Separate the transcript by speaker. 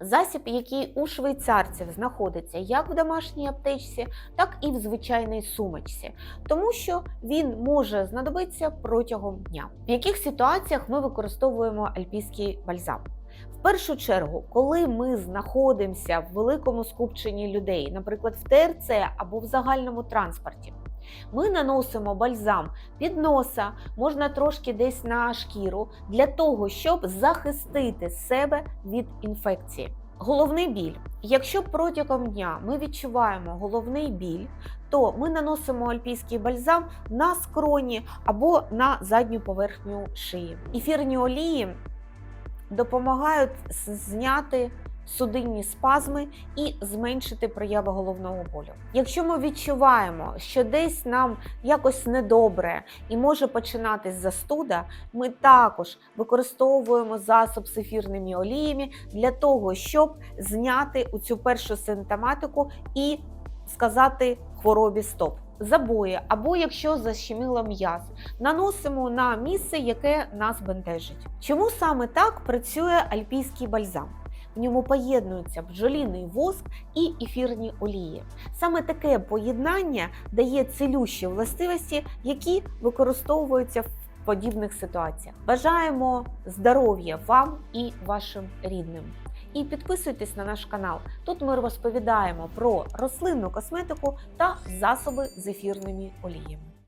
Speaker 1: Засіб, який у швейцарців знаходиться як в домашній аптечці, так і в звичайній сумочці, тому що він може знадобитися протягом дня. В яких ситуаціях ми використовуємо альпійський бальзам? В першу чергу, коли ми знаходимося в великому скупченні людей, наприклад, в ТРЦ або в загальному транспорті, ми наносимо бальзам під носа, можна трошки десь на шкіру, для того, щоб захистити себе від інфекції. Головний біль. Якщо протягом дня ми відчуваємо головний біль, то ми наносимо альпійський бальзам на скроні або на задню поверхню шиї. Ефірні олії допомагають зняти судинні спазми і зменшити прояви головного болю. Якщо ми відчуваємо, що десь нам якось недобре і може починатись застуда, ми також використовуємо засоб з ефірними оліями для того, щоб зняти цю першу симптоматику і сказати хворобі стоп. Забої або якщо защемило м'яз, наносимо на місце, яке нас бентежить. Чому саме так працює альпійський бальзам? В ньому поєднуються бджоліний воск і ефірні олії. Саме таке поєднання дає цілющі властивості, які використовуються в подібних ситуаціях. Бажаємо здоров'я вам і вашим рідним. І підписуйтесь на наш канал. Тут ми розповідаємо про рослинну косметику та засоби з ефірними оліями.